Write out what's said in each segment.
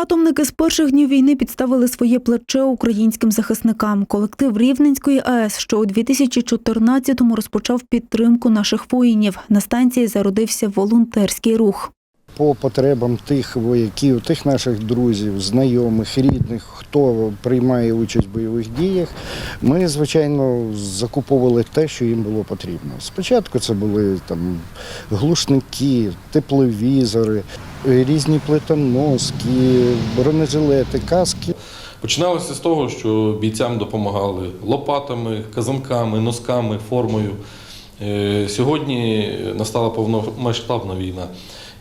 Атомники з перших днів війни підставили своє плече українським захисникам. Колектив Рівненської АЕС, що у 2014-му розпочав підтримку наших воїнів. На станції зародився волонтерський рух. По потребам тих вояків, тих наших друзів, знайомих, рідних, хто приймає участь в бойових діях, ми, звичайно, закуповували те, що їм було потрібно. Спочатку це були там глушники, тепловізори, різні плитоноски, бронежилети, каски. Починалося з того, що бійцям допомагали лопатами, казанками, носками, формою. Е, Сьогодні настала повномасштабна війна,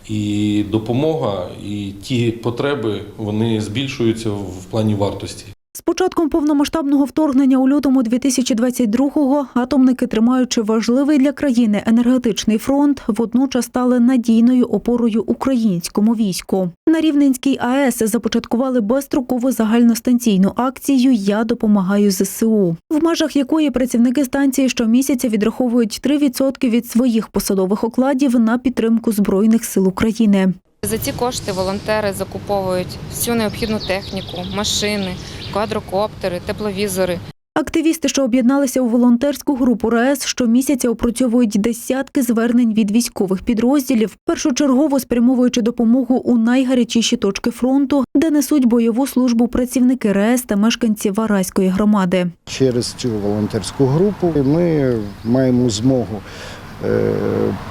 і допомога, і ті потреби вони збільшуються в плані вартості. З початком повномасштабного вторгнення у лютому 2022-го атомники, тримаючи важливий для країни енергетичний фронт, водночас стали надійною опорою українському війську. На Рівненській АЕС започаткували безстрокову загальностанційну акцію Я допомагаю ЗСУ, в межах якої працівники станції щомісяця відраховують 3% від своїх посадових окладів на підтримку збройних сил України. За ці кошти волонтери закуповують всю необхідну техніку, машини, квадрокоптери, тепловізори. Активісти, що об'єдналися у волонтерську групу РАЕС, щомісяця опрацьовують десятки звернень від військових підрозділів, першочергово спрямовуючи допомогу у найгарячіші точки фронту, де несуть бойову службу працівники РАЕС та мешканці Вараської громади. Через цю волонтерську групу ми маємо змогу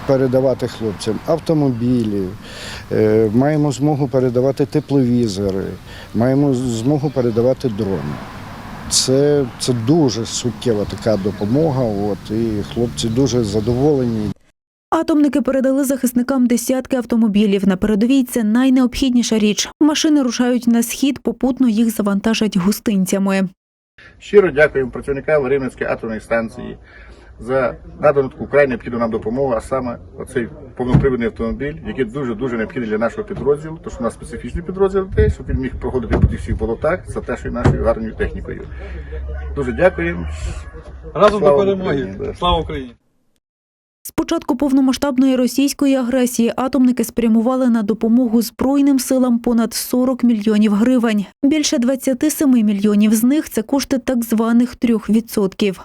передавати хлопцям автомобілі, е, маємо змогу передавати тепловізори, маємо змогу передавати дрони. Це, це дуже суттєва така допомога. От, і хлопці дуже задоволені. Атомники передали захисникам десятки автомобілів. На передовій це найнеобхідніша річ. Машини рушають на схід, попутно їх завантажать гостинцями. Щиро дякуємо працівникам Рівненської атомної станції за надану таку край необхідну нам допомогу, а саме оцей повнопривідний автомобіль, який дуже дуже необхідний для нашого підрозділу, тому що у нас специфічний підрозділ десь, щоб він міг проходити по тих всіх болотах за те, що нашою гарною технікою. Дуже дякуємо. Разом Слава до перемоги. Україні. Слава Україні! З початку повномасштабної російської агресії атомники спрямували на допомогу Збройним силам понад 40 мільйонів гривень. Більше 27 мільйонів з них це кошти так званих трьох відсотків.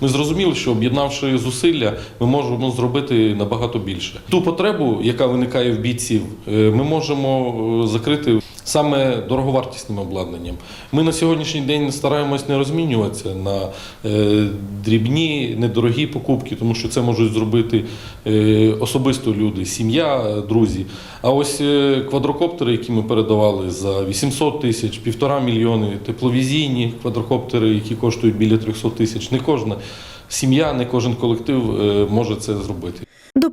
Ми зрозуміли, що об'єднавши зусилля, ми можемо зробити набагато більше. Ту потребу, яка виникає в бійців, е, ми можемо е, закрити саме дороговартісним обладнанням. Ми на сьогоднішній день стараємось не розмінюватися на е, дрібні, недорогі покупки, тому що це можуть зробити особисто люди, сім'я, друзі. А ось квадрокоптери, які ми передавали за 800 тисяч, півтора мільйони, тепловізійні квадрокоптери, які коштують біля 300 тисяч. Не кожна сім'я, не кожен колектив е, може це зробити.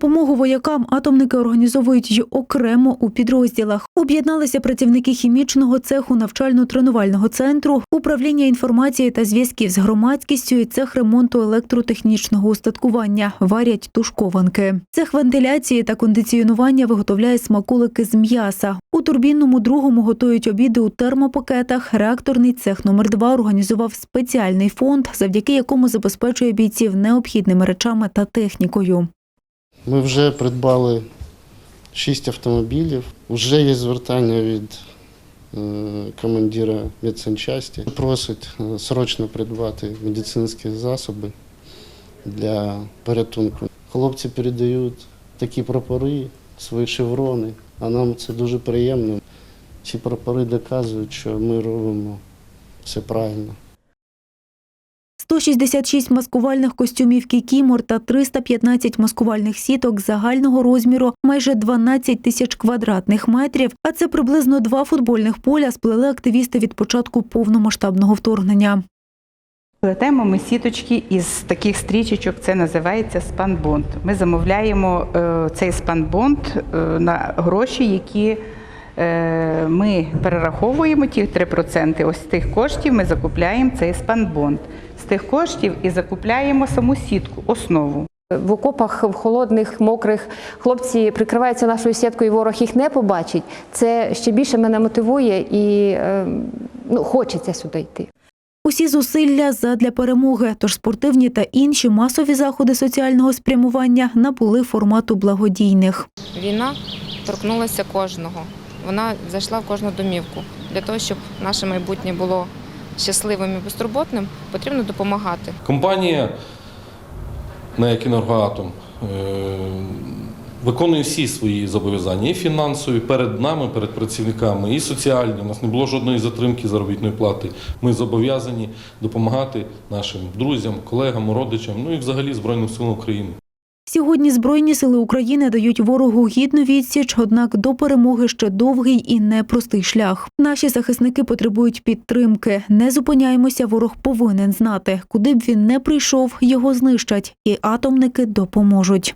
Допомогу воякам атомники організовують й окремо у підрозділах. Об'єдналися працівники хімічного цеху навчально-тренувального центру, управління інформації та зв'язків з громадськістю і цех ремонту електротехнічного устаткування. Варять тушкованки. Цех вентиляції та кондиціонування виготовляє смаколики з м'яса. У турбінному другому готують обіди у термопакетах. Реакторний цех номер 2 організував спеціальний фонд, завдяки якому забезпечує бійців необхідними речами та технікою. Ми вже придбали шість автомобілів. Вже є звертання від е, командира медсанчасті. Просить е, срочно придбати медицинські засоби для порятунку. Хлопці передають такі прапори, свої шеврони, а нам це дуже приємно. Ці прапори доказують, що ми робимо все правильно. 166 маскувальних костюмів кікімор та 315 маскувальних сіток загального розміру майже 12 тисяч квадратних метрів. А це приблизно два футбольних поля сплели активісти від початку повномасштабного вторгнення. Плетемо ми сіточки із таких стрічечок, це називається спанбонд. Ми замовляємо е, цей спанбонд е, на гроші, які ми перераховуємо, ті 3%. Ось з тих коштів ми закупляємо цей спанбонд. З тих коштів і закупляємо саму сітку, основу. В окопах в холодних, мокрих хлопці прикриваються нашою сіткою, і ворог їх не побачить. Це ще більше мене мотивує і е, ну, хочеться сюди йти. Усі зусилля задля перемоги, тож спортивні та інші масові заходи соціального спрямування набули формату благодійних. Війна торкнулася кожного. Вона зайшла в кожну домівку. Для того, щоб наше майбутнє було щасливим і безтурботним, потрібно допомагати. Компанія НЕК «Енергоатом» е, виконує всі свої зобов'язання і фінансові перед нами, перед працівниками, і соціальні. У нас не було жодної затримки заробітної плати. Ми зобов'язані допомагати нашим друзям, колегам, родичам, ну і взагалі Збройним силам України. Сьогодні Збройні сили України дають ворогу гідну відсіч, однак до перемоги ще довгий і непростий шлях. Наші захисники потребують підтримки. Не зупиняємося, ворог повинен знати, куди б він не прийшов, його знищать, і атомники допоможуть.